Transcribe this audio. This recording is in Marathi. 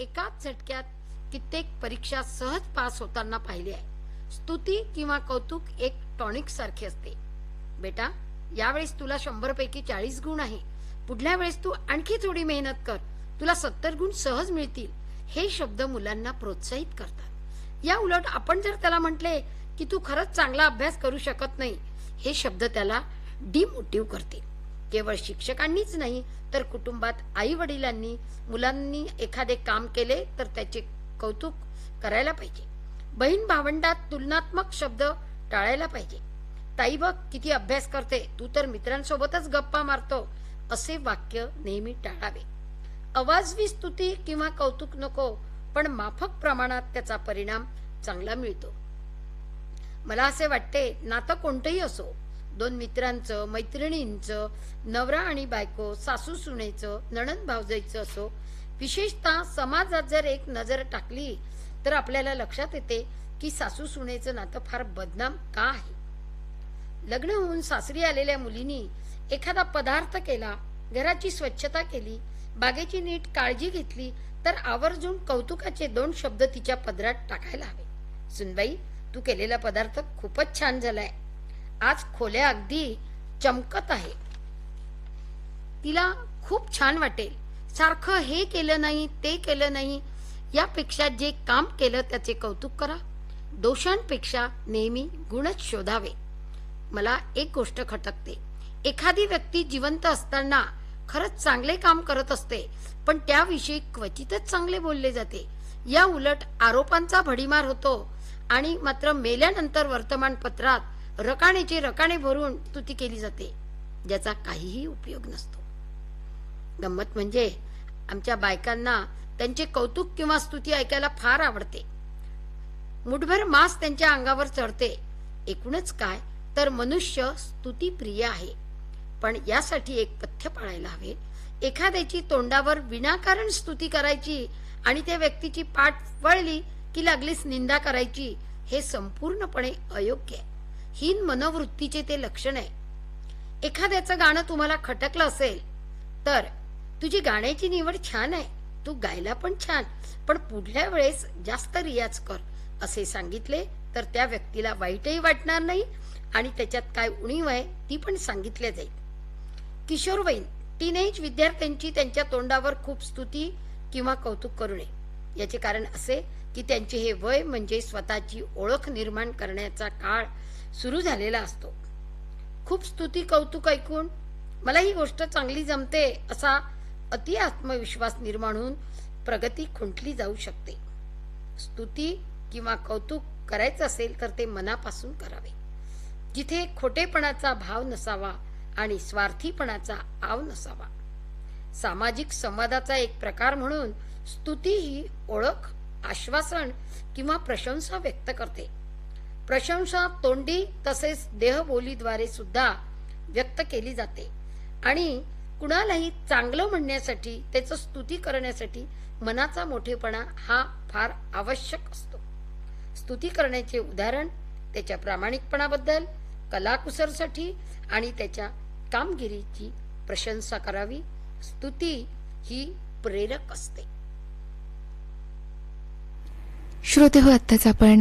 एकाच झटक्यात कित्येक परीक्षा सहज पास होताना पाहिले आहे. स्तुती किंवा कौतुक एक टॉनिक सारखे असते. बेटा यावेळेस तुला शंभर पैकी चाळीस गुण आहे. पुढल्या वेळेस तू आणखी थोडी मेहनत कर. तुला सत्तर गुण सहज मिळतील. हे शब्द मुलांना प्रोत्साहित करतात. या उलट आपण जर त्याला म्हटले की तू खरंच चांगला अभ्यास करू शकत नाही हे शब्द त्याला डिमोटिव्ह करते केवळ शिक्षकांनीच नाही तर कुटुंबात आई वडिलांनी मुलांनी एखादे काम केले तर त्याचे कौतुक करायला पाहिजे. बहीण भावंडात तुलनात्मक शब्द टाळायला पाहिजे. ताई बघ किती अभ्यास करते तू तर मित्रांसोबतच गप्पा मारतो असे वाक्य नेहमी टाळावे. अवाजवी स्तुती किंवा कौतुक नको पण माफक प्रमाणात त्याचा परिणाम चांगला मिळतो. मला असे वाटते नातं कोणतंही असो दोन मित्रांचं मैत्रिणींचं नवरा आणि बायको सासू सुनेचं नणन भावजाईचं असो विशेषतः समाजात जर एक नजर टाकली तर आपल्याला लक्षात येते की सासू सुनेचं नातं फार बदनाम का आहे? लग्न होऊन सासरी आलेल्या मुलीनी एखादा पदार्थ केला घराची स्वच्छता केली बागेची नीट काळजी घेतली तर आवर्जून कौतुकाचे दोन शब्द तिच्या पदरात टाकायला हवे. सुनबाई तू केलेला पदार्थ खूपच छान झालाय. आज खोल्या अगदी चमकत आहे. तिला खूप छान वाटेल. सारखं हे केलं नाही ते केलं नाही यापेक्षा जे काम केलं त्याचे कौतुक करा. दोषांपेक्षा नेहमी गुणच शोधावे. मला एक गोष्ट खटकते. एखादी व्यक्ती जिवंत असताना खरंच चांगले काम करत असते पण त्याविषयी क्वचितच चांगले बोलले जाते. या उलट आरोपांचा भडीमार होतो आणि मात्र मेल्यानंतर वर्तमानपत्रात रकानेचे रकाने भरून स्तुती केली जाते ज्याचा काहीही उपयोग नसतो. गंमत म्हणजे आमच्या बायकांना त्यांचे कौतुक किंवा स्तुती ऐकायला फार आवडते. मुठभर मास त्यांच्या अंगावर चढते. एकूणच काय तर मनुष्य स्तुतीप्रिय आहे. पण यासाठी एक पथ्य पाळायला हवे. एखाद्याची तोंडावर विनाकारण स्तुती करायची आणि त्या व्यक्तीची पाठ वळली की लागलीच निंदा करायची हे संपूर्णपणे अयोग्य आहे. हीन मनोवृत्तीचे ते लक्षण आहे. एखाद्याचं गाणं तुम्हाला खटकलं असेल तर तुझी गाण्याची निवड छान आहे. तू गायला पण छान पण पुढल्या वेळेस जास्त रियाज कर असे सांगितले तर त्या व्यक्तीला वाईटही वाटणार नाही आणि त्याच्यात काय उणीव आहे ती पण सांगितल्या जाईल. किशोरवयीन टीनेज विद्यार्थ्यांची त्यांच्या तोंडावर खूप स्तुती किंवा कौतुक करू नये याचे कारण असे की त्यांचे हे वय म्हणजे स्वतःची ओळख निर्माण करण्याचा काळ सुरू झालेला असतो. खूप स्तुती कौतुक ऐकून मला ही गोष्ट चांगली जमते असा अति आत्मविश्वास निर्माण होऊन प्रगती खुंटली जाऊ शकते. स्तुती किंवा कौतुक करायचं असेल तर ते मनापासून करावे. जिथे खोटेपणाचा भाव नसावा आणि स्वार्थीपणाचा आव नसावा. सामाजिक संवादाचा एक प्रकार म्हणून स्तुती ही ओळख आश्वासन किंवा प्रशंसा व्यक्त करते. प्रशंसा तोंडी तसेच देहबोलीद्वारे सुद्धा व्यक्त केली जाते. आणि कुणालाही चांगलं म्हणण्यासाठी त्याचं स्तुती करण्यासाठी मनाचा मोठेपणा हा फार आवश्यक असतो. स्तुती करण्याचे उदाहरण त्याच्या प्रामाणिकपणाबद्दल कलाकुसरसाठी आणि त्याच्या कामगिरीची प्रशंसा करावी. स्तुती ही प्रेरक असते. श्रोते हो आत्ताच आपण